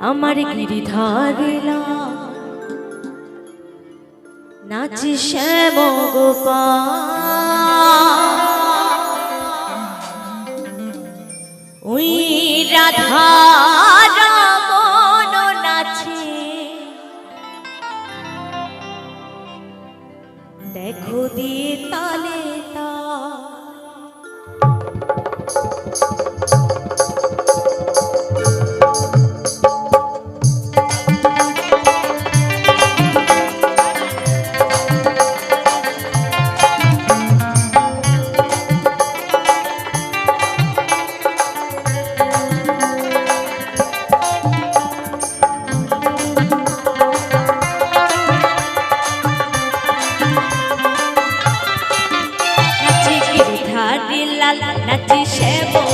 আমার গিরিধারেলা নাচি শ্যাম গোপা ওই রাধা রামন নাচে। দেখো দিয়ে তালে তা লাল নাচি শ্যামো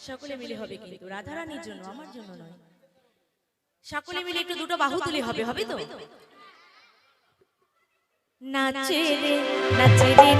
সকলে মিলে সকলে মিলে একটু দুটো বাহু তুলে হবে হবে তো? নাচে নাচে রে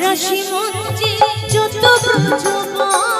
রাশি মঞ্জে যত প্রজবা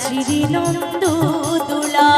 চিরি নন্দ দুলা